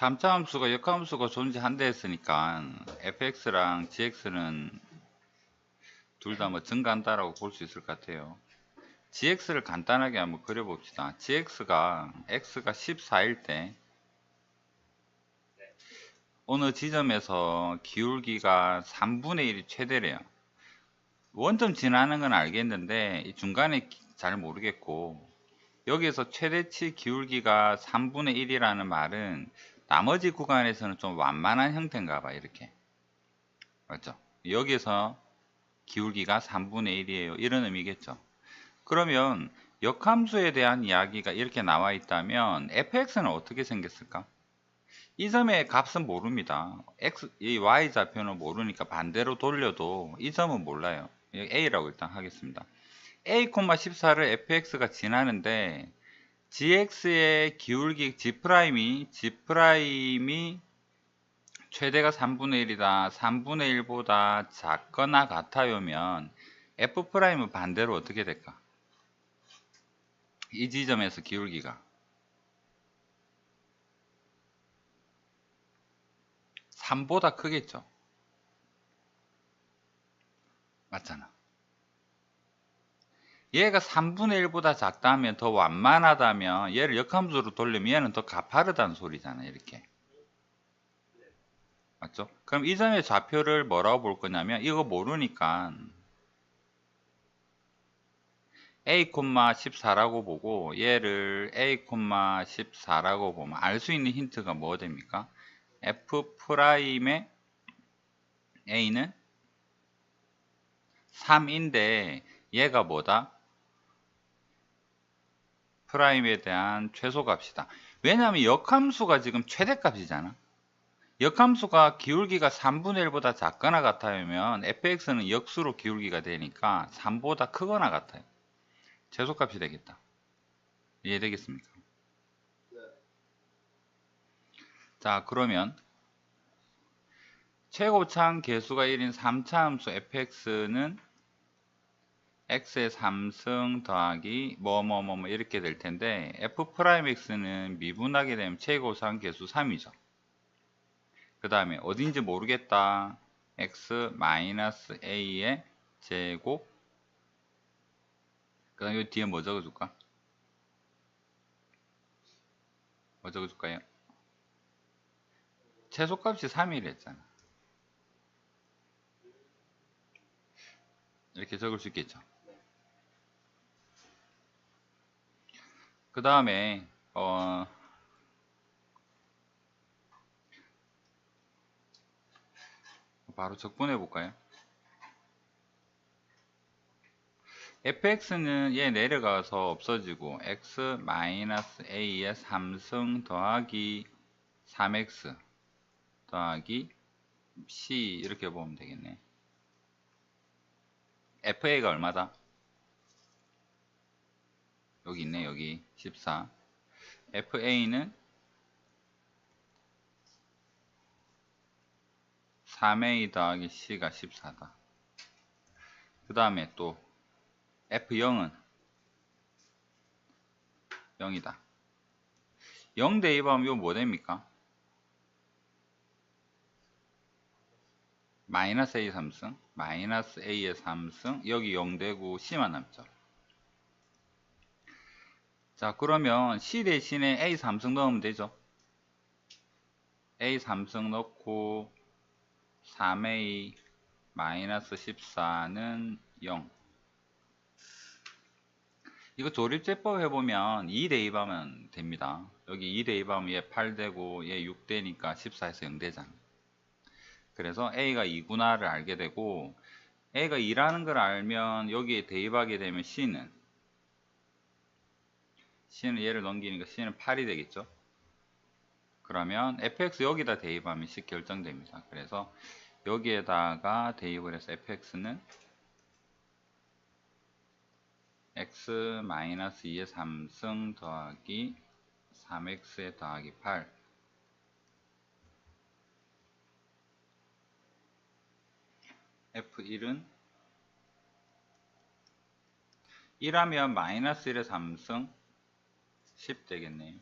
3차 함수가 역함수가 존재한다 했으니까 fx랑 gx는 둘 다 뭐 증가한다라고 볼 수 있을 것 같아요. gx를 간단하게 한번 그려봅시다. gx가 x가 14일 때 어느 지점에서 기울기가 3분의 1이 최대래요. 원점 지나는 건 알겠는데 이 중간에 기- 잘 모르겠고 여기에서 최대치 기울기가 3분의 1이라는 말은 나머지 구간에서는 좀 완만한 형태인가 봐 이렇게. 맞죠? 여기에서 기울기가 3분의 1이에요. 이런 의미겠죠. 그러면 역함수에 대한 이야기가 이렇게 나와 있다면 fx는 어떻게 생겼을까? 이 점의 값은 모릅니다. x, 이 y좌표는 모르니까 반대로 돌려도 이 점은 몰라요. A라고 일단 하겠습니다. A, 14를 fx가 지나는데 gx의 기울기 g'이 g'이 최대가 3분의 1이다. 3분의 1보다 작거나 같아요면 f'은 반대로 어떻게 될까? 이 지점에서 기울기가. 3보다 크겠죠? 맞잖아 얘가 3분의 1보다 작다면 더 완만하다면 얘를 역함수로 돌리면 얘는 더 가파르다는 소리잖아 이렇게 맞죠? 그럼 이 점의 좌표를 뭐라고 볼 거냐면 이거 모르니까 a, 14라고 보고 얘를 a, 14라고 보면 알 수 있는 힌트가 뭐 됩니까? f'의 a는 3인데 얘가 뭐다? 프라임에 대한 최소값이다. 왜냐하면 역함수가 지금 최대값이잖아. 역함수가 기울기가 3분의 1보다 작거나 같아면 fx는 역수로 기울기가 되니까 3보다 크거나 같아요. 최소값이 되겠다. 이해되겠습니까? 자 그러면 최고차항 개수가 1인 3차 함수 fx는 x의 3승 더하기 뭐뭐뭐 뭐 이렇게 될 텐데 f'x는 미분하게 되면 최고차항 개수 3이죠. 그 다음에 어딘지 모르겠다. x 마이너스 a의 제곱 그 다음에 뒤에 뭐 적어줄까? 뭐 적어줄까요? 최소값이 3이라 했잖아. 이렇게 적을 수 있겠죠. 그 다음에 어 바로 적분해 볼까요? fx는 얘 내려가서 없어지고 x 마이너스 a의 3승 더하기 3x 더하기 c 이렇게 보면 되겠네. fa가 얼마다? 여기 있네 여기. 14 fa는 3a 더하기 c가 14다. 그 다음에 또 f0은 0이다. 0 대입하면 이거 뭐 됩니까? 마이너스 a 3승 마이너스 a의 3승 여기 0 되고 c만 남죠 자 그러면 C 대신에 A 삼성 넣으면 되죠. A 삼성 넣고 3A 마이너스 14는 0 이거 조립제법 해보면 2 대입하면 됩니다. 여기 2 대입하면 얘 8 되고 얘 6 되니까 14에서 0 되잖아. 그래서 A가 2구나를 알게 되고 A가 2라는 걸 알면 여기에 대입하게 되면 C는 C는 얘를 넘기니까 C는 8이 되겠죠. 그러면 fx 여기다 대입하면 C 결정됩니다. 그래서 여기에다가 대입을 해서 fx는 x 2의 3승 더하기 3x의 더하기 8 f1은 1하면 마이너스 1의 3승 10 되겠네요.